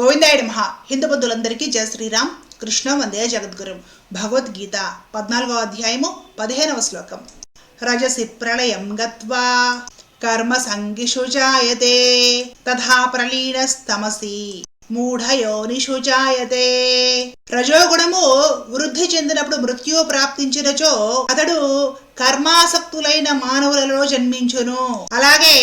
గోవిందాయుడు మహా హిందూ బంధువులందరికీ జయ శ్రీరామ్. కృష్ణ వందే జగద్గురు. భగవద్గీత పద్నాలుగో అధ్యాయము పదిహేనవ శ్లోకం. రజసి ప్రళయం గత్వా కర్మ సంగిషు జాయతే తథా ప్రలీనస్తమసి మూఢయోనిషు జాయతే. రజోగుణము వృద్ధి చెందినప్పుడు మృత్యు ప్రాప్తించినచో అతడు కర్మాసక్తులైన మానవులలో జన్మించును. అలాగే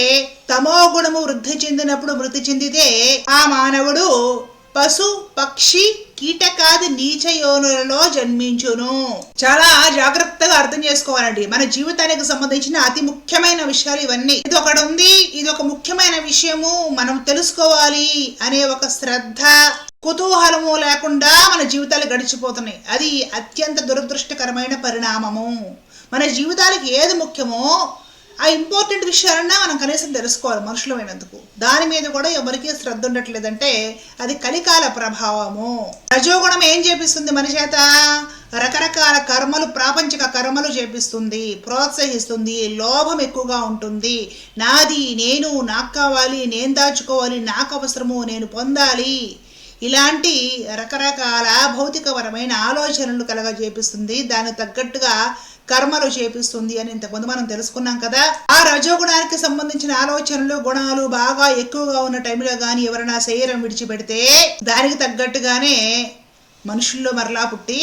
తమో గుణము వృద్ధి చెందినప్పుడు మృతి చెందితే ఆ మానవుడు పశు పక్షి కీటకాది నీచ యోనులలో జన్మించును. చాలా జాగ్రత్తగా అర్థం చేసుకోవాలండి. మన జీవితానికి సంబంధించిన అతి ముఖ్యమైన విషయాలు ఇవన్నీ. ఇది ఒకటి ఉంది ఇది ఒక ముఖ్యమైన విషయము. మనం తెలుసుకోవాలి అనే ఒక శ్రద్ధ కుతూహలము లేకుండా మన జీవితాలు గడిచిపోతున్నాయి. అది అత్యంత దురదృష్టకరమైన పరిణామము. మన జీవితాలకు ఏది ముఖ్యమో ఆ ఇంపార్టెంట్ విషయాలన్నా మనం కనీసం తెలుసుకోవాలి మనుషులమైనందుకు దాని మీద కూడా ఎవరికి శ్రద్ధ ఉండట్లేదంటే అది కలికాల ప్రభావము. రజోగుణం ఏం చేపిస్తుంది మన చేత? రకరకాల కర్మలు ప్రాపంచిక కర్మలు చేపిస్తుంది ప్రోత్సహిస్తుంది లోభం ఎక్కువగా ఉంటుంది. నాది నేను నాకు కావాలి నేను దాచుకోవాలి నాకు అవసరము నేను పొందాలి. ఇలాంటి రకరకాల భౌతికపరమైన ఆలోచనలు కలగజేపిస్తుంది. దానికి తగ్గట్టుగా కర్మలు చేపిస్తుంది అని ఇంతకుముందు మనం తెలుసుకున్నాం కదా. ఆ రజోగుణానికి సంబంధించిన ఆలోచనలు గుణాలు బాగా ఎక్కువగా ఉన్న టైంలో కానీ ఎవరైనా శరీరం విడిచిపెడితే దానికి తగ్గట్టుగానే మనుషుల్లో మరలా పుట్టి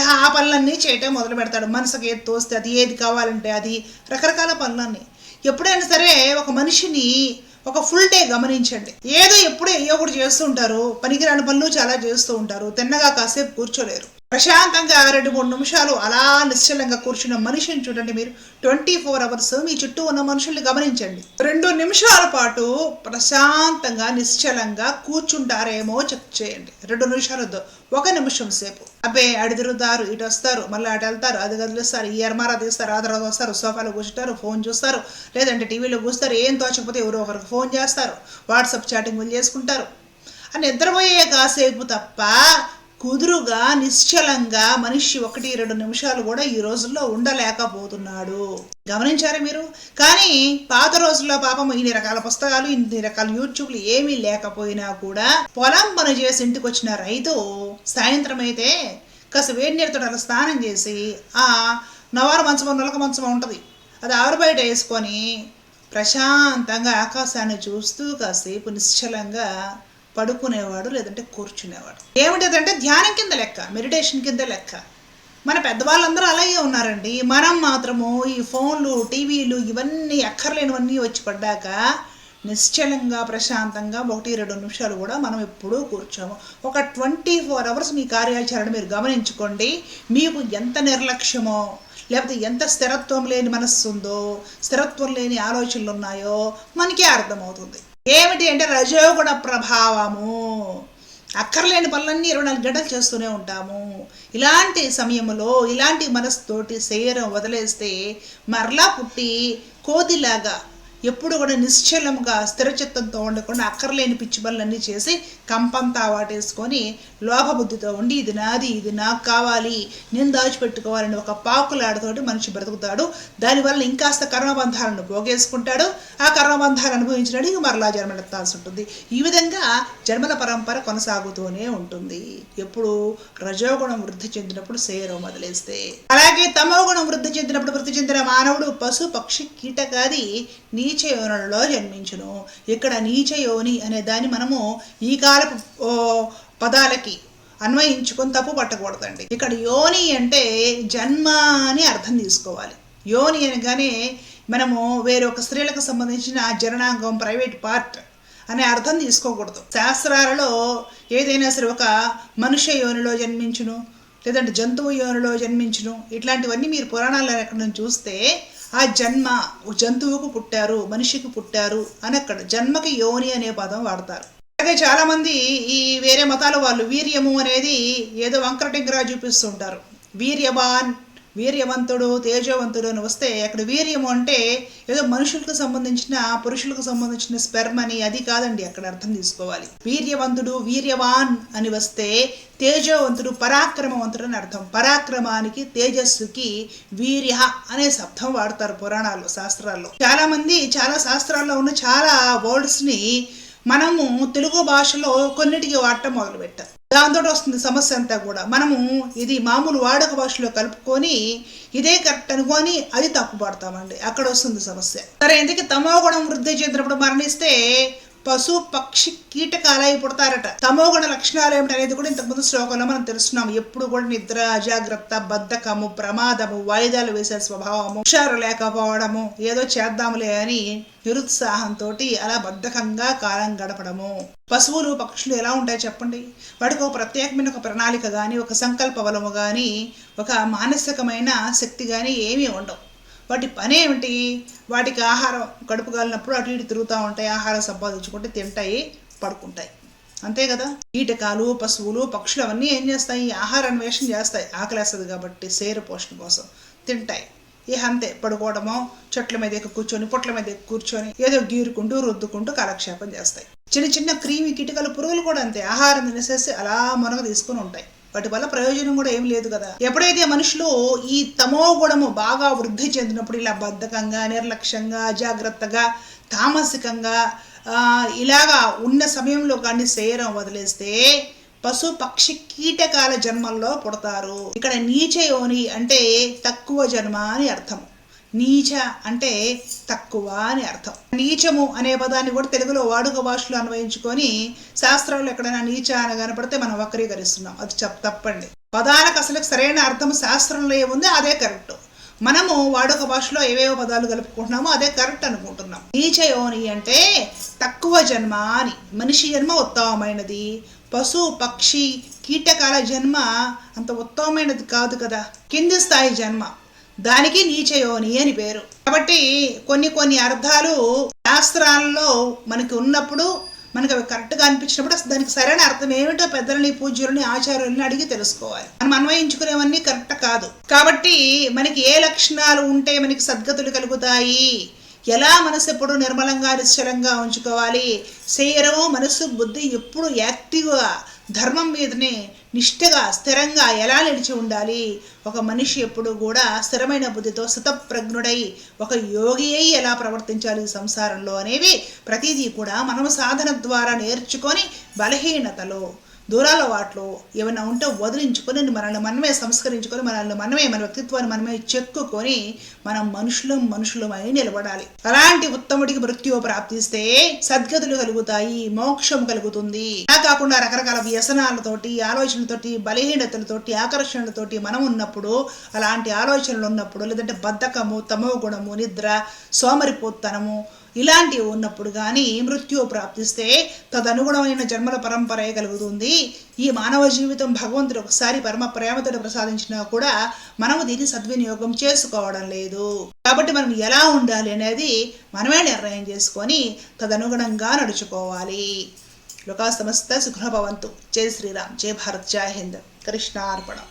ఆ పనులన్నీ చేయటం మొదలు పెడతాడు. మనసుకి ఏది తోస్తే అది ఏది కావాలంటే అది రకరకాల పనులన్నీ. ఎప్పుడైనా సరే ఒక మనిషిని ఒక ఫుల్ డే గమనించండి. ఏదో ఎప్పుడూ ఏ ఒకటి చేస్తూ ఉంటారు. పనికిరాని పనులు చాలా చేస్తూ ఉంటారు. తిన్నగా కాసేపు కూర్చోలేరు. ప్రశాంతంగా రెండు మూడు నిమిషాలు అలా నిశ్చలంగా కూర్చున్న మనిషిని చూడండి మీరు. ట్వంటీ ఫోర్ అవర్స్ మీ చుట్టూ ఉన్న మనుషుల్ని గమనించండి. రెండు నిమిషాల పాటు ప్రశాంతంగా నిశ్చలంగా కూర్చుంటారేమో చెక్ చేయండి. రెండు నిమిషాలు వద్దు ఒక నిమిషం సేపు. అబ్బే అడి తిరుగుతారు ఇటు వస్తారు మళ్ళీ అటు వెళ్తారు అది కదిలిస్తారు ఈ అర్మారా తీస్తారు ఆ తర్వాత వస్తారు సోఫాలో కూర్చుంటారు ఫోన్ చూస్తారు లేదంటే టీవీలో కూస్తారు ఏం తోచకపోతే ఎవరో ఒకరికి ఫోన్ చేస్తారు వాట్సాప్ చాటింగ్లు చేసుకుంటారు. అని నిద్రపోయే కాసేపు తప్ప కుదురుగా నిశ్చలంగా మనిషి ఒకటి రెండు నిమిషాలు కూడా ఈ రోజుల్లో ఉండలేకపోతున్నాడు. గమనించారా మీరు? కానీ పాత రోజుల్లో పాపం ఇన్ని రకాల పుస్తకాలు ఇన్ని రకాల యూట్యూబ్లు ఏమీ లేకపోయినా కూడా పొలం పని చేసి ఇంటికి వచ్చిన రైతు సాయంత్రం అయితే కాస్త వేడి నీరుతో అలా స్నానం చేసి ఆ నవారు మంచమో నొలక మంచం ఉంటుంది. అది ఆరు బయట వేసుకొని ప్రశాంతంగా ఆకాశాన్ని చూస్తూ కాసేపు నిశ్చలంగా పడుకునేవాడు లేదంటే కూర్చునేవాడు. ఏమిటంటే ధ్యానం కింద లెక్క మెడిటేషన్ కింద లెక్క. మన పెద్దవాళ్ళందరూ అలాగే ఉన్నారండి. మనం మాత్రము ఈ ఫోన్లు టీవీలు ఇవన్నీ అక్కర్లేనివన్నీ వచ్చి పడ్డాక నిశ్చలంగా ప్రశాంతంగా ఒకటి రెండు నిమిషాలు కూడా మనం ఎప్పుడూ కూర్చోము. ఒక ట్వంటీ ఫోర్ అవర్స్ మీ కార్యాచరణ మీరు గమనించుకోండి. మీకు ఎంత నిర్లక్ష్యమో లేకపోతే ఎంత స్థిరత్వం లేని మనస్సు ఉందో స్థిరత్వం లేని ఆలోచనలు ఉన్నాయో మనకే అర్థమవుతుంది. ఏమిటి అంటే రజోగుణ ప్రభావము. అక్కర్లేని పనులన్నీ ఇరవై నాలుగు గంటలు చేస్తూనే ఉంటాము. ఇలాంటి సమయంలో ఇలాంటి మనసుతోటి శరీరం వదిలేస్తే మరలా పుట్టి కోతిలాగా ఎప్పుడు కూడా నిశ్చలంగా స్థిరచిత్తంతో ఉండకుండా అక్కర్లేని పిచ్చి పనులన్నీ చేసి కంపంతా వాటేసుకొని లోభబుద్ధితో ఉండి ఇది నాది ఇది నాకు కావాలి నేను దాచిపెట్టుకోవాలని ఒక పాకులాడతోటి మనిషి బ్రతుకుతాడు. దానివల్ల ఇంకాస్త కర్మబంధాలను పోగేసుకుంటాడు. ఆ కర్మబంధాలు అనుభవించడానికి మరలా జన్మలెత్తాల్సి ఉంటుంది. ఈ విధంగా జన్మల పరంపర కొనసాగుతూనే ఉంటుంది. ఎప్పుడు రజోగుణం వృద్ధి చెందినప్పుడు శరీరం వదిలేస్తే. అలాగే తమోగుణం వృద్ధి చెందినప్పుడు వృద్ధి చెందిన మానవుడు పశు పక్షి కీటకాది నీచ యోనులలో జన్మించును. ఇక్కడ నీచ యోని అనే దాన్ని మనము ఈ కాలపు పదాలకి అన్వయించుకొని తప్పు పట్టకూడదండి. ఇక్కడ యోని అంటే జన్మ అని అర్థం తీసుకోవాలి. యోని అనగానే మనము వేరొక స్త్రీలకు సంబంధించిన జననాంగం ప్రైవేట్ పార్ట్ అనే అర్థం తీసుకోకూడదు. శాస్త్రాలలో ఏదైనా సరే ఒక మనుష్య యోనిలో జన్మించును లేదంటే జంతువు యోనిలో జన్మించును ఇట్లాంటివన్నీ మీరు పురాణాలు ఎక్కడ చూస్తే ఆ జన్మ జంతువుకు పుట్టారు మనిషికి పుట్టారు అని అక్కడ జన్మకి యోని అనే పదం వాడతారు. అలాగే చాలా మంది ఈ వేరే మతాల వాళ్ళు వీర్యము అనేది ఏదో వంకరటింగరా చూపిస్తుంటారు. వీర్యవాన్ వీర్యవంతుడు తేజవంతుడు అని వస్తే అక్కడ వీర్యము అంటే ఏదో మనుషులకు సంబంధించిన పురుషులకు సంబంధించిన స్పెర్మ్ అని అది కాదండి. అక్కడ అర్థం తీసుకోవాలి. వీర్యవంతుడు వీర్యవాన్ అని వస్తే తేజవంతుడు పరాక్రమవంతుడు అని అర్థం. పరాక్రమానికి తేజస్సుకి వీర్య అనే శబ్దం వాడతారు పురాణాల్లో శాస్త్రాల్లో. చాలా మంది చాలా శాస్త్రాల్లో ఉన్న చాలా వర్డ్స్ని మనము తెలుగు భాషలో కొన్నిటికి వాడటం మొదలుపెట్టాం దాంతో వస్తుంది సమస్య అంతా కూడా. మనము ఇది మామూలు వాడక భాషలో కలుపుకొని ఇదే కరెక్ట్ అనుకొని అది తప్పు పడతామండి అక్కడ వస్తుంది సమస్య. సరే ఎందుకు తమో గుణం వృద్ధి చెందినప్పుడు మరణిస్తే పశు పక్షి కీటకాలై పుడతారట. తమోగుణ లక్షణాలు ఏమిటనేది కూడా ఇంతకుముందు శ్లోకంలో మనం తెలుస్తున్నాం. ఎప్పుడు కూడా నిద్ర అజాగ్రత్త బద్ధకము ప్రమాదము వాయిదాలు వేసే స్వభావము హుషారు లేకపోవడము ఏదో చేద్దాములే అని నిరుత్సాహంతో అలా బద్ధకంగా కాలం గడపడము. పశువులు పక్షులు ఎలా ఉంటాయి చెప్పండి? వాటికి ఒక ప్రత్యేకమైన ఒక ప్రణాళిక కానీ ఒక సంకల్ప బలము కానీ ఒక మానసికమైన శక్తి కానీ ఏమీ ఉండవు. వాటి పని ఏమిటి? వాటికి ఆహారం కడుపు కాలినప్పుడు అటు ఇటు తిరుగుతూ ఉంటాయి ఆహారం సంపాదించుకుంటే తింటాయి పడుకుంటాయి. అంతే కదా? కీటకాలు పశువులు పక్షులు అవన్నీ ఏం చేస్తాయి? ఆహార అన్వేషణ చేస్తాయి. ఆకలేస్తుంది కాబట్టి శరీర పోషణ కోసం తింటాయి. ఇక అంతే. పడుకోవడమో చెట్ల మీద కూర్చొని పొట్ల మీద కూర్చొని ఏదో గీరుకుంటూ రుద్దుకుంటూ కాలక్షేపం చేస్తాయి. చిన్న చిన్న క్రీమి కీటకాలు పురుగులు కూడా అంతే. ఆహారం తినేసేసి అలా మునగ తీసుకుని ఉంటాయి. వాటి వల్ల ప్రయోజనం కూడా ఏం లేదు కదా. ఎప్పుడైతే మనుషులు ఈ తమో గుణము బాగా వృద్ధి చెందినప్పుడు ఇలా బద్ధకంగా నిర్లక్ష్యంగా అజాగ్రత్తగా తామసికంగా ఇలాగా ఉన్న సమయంలో కానీ శరీరం వదిలేస్తే పశు పక్షి కీటకాల జన్మల్లో పుడతారు. ఇక్కడ నీచ యోని అంటే తక్కువ జన్మ అని అర్థం. నీచ అంటే తక్కువ అని అర్థం. నీచము అనే పదాన్ని కూడా తెలుగులో వాడుక భాషలో అన్వయించుకొని శాస్త్రంలో ఎక్కడైనా నీచ అని కనపడితే మనం వక్రీకరిస్తున్నాం. అది చెప్ తప్పండి. పదాలకు అసలు సరైన అర్థం శాస్త్రంలో ఏముంది అదే కరెక్ట్. మనము వాడుక భాషలో ఏవేవో పదాలు కలుపుకుంటున్నామో అదే కరెక్ట్ అనుకుంటున్నాం. నీచ యోని అంటే తక్కువ జన్మ అని. మనిషి జన్మ ఉత్తమమైనది. పశు పక్షి కీటకాల జన్మ అంత ఉత్తమమైనది కాదు కదా. కింది స్థాయి జన్మ. దానికి నీచయోని అని పేరు. కాబట్టి కొన్ని కొన్ని అర్థాలు శాస్త్రాల్లో మనకి ఉన్నప్పుడు మనకు అవి కరెక్ట్గా అనిపించినప్పుడు అసలు దానికి సరైన అర్థం ఏమిటో పెద్దలని పూజ్యులని ఆచార్యులని అడిగి తెలుసుకోవాలి. మనం అన్వయించుకునేవన్నీ కరెక్ట్ కాదు. కాబట్టి మనకి ఏ లక్షణాలు ఉంటే మనకి సద్గతులు కలుగుతాయి? ఎలా మనసు ఎప్పుడు నిర్మలంగా నిశ్చలంగా ఉంచుకోవాలి? శరీరము మనసు బుద్ధి ఎప్పుడు యాక్టివ్గా ధర్మం మీదనే నిష్ఠగా స్థిరంగా ఎలా నిలిచి ఉండాలి? ఒక మనిషి ఎప్పుడు కూడా స్థిరమైన బుద్ధితో సతప్రజ్ఞుడై ఒక యోగి అయి ఎలా ప్రవర్తించాలి సంసారంలో అనేవి ప్రతిదీ కూడా మనం సాధన ద్వారా నేర్చుకొని బలహీనతలో దూరాల వాటిలో ఏమైనా ఉంటే వదిలించుకొని మనల్ని మనమే సంస్కరించుకొని మనల్ని మనమే మన వ్యక్తిత్వాన్ని మనమే చెక్కుకొని మనం మనుషులం మనుషులమై నిలబడాలి. అలాంటి ఉత్తముడికి మృత్యువు ప్రాప్తిస్తే సద్గతులు కలుగుతాయి మోక్షం కలుగుతుంది. అలా కాకుండా రకరకాల వ్యసనాలతోటి ఆలోచనలతోటి బలహీనతలతోటి ఆకర్షణలతోటి మనం ఉన్నప్పుడు అలాంటి ఆలోచనలు ఉన్నప్పుడు లేదంటే బద్ధకము తమో గుణము నిద్ర సోమరిపోతనము ఇలాంటివి ఉన్నప్పుడు కానీ మృత్యు ప్రాప్తిస్తే తదనుగుణమైన జన్మల పరంపరే కలుగుతుంది ఈ మానవ జీవితం భగవంతుడు ఒకసారి పరమ ప్రేమతో ప్రసాదించినా కూడా మనము దీన్ని సద్వినియోగం చేసుకోవడం లేదు. కాబట్టి మనం ఎలా ఉండాలి అనేది మనమే నిర్ణయం చేసుకొని తదనుగుణంగా నడుచుకోవాలి. లోకా సమస్త సుఖభవంతు జై శ్రీరామ్. జై భారత్. జై హింద్. కృష్ణార్పణం.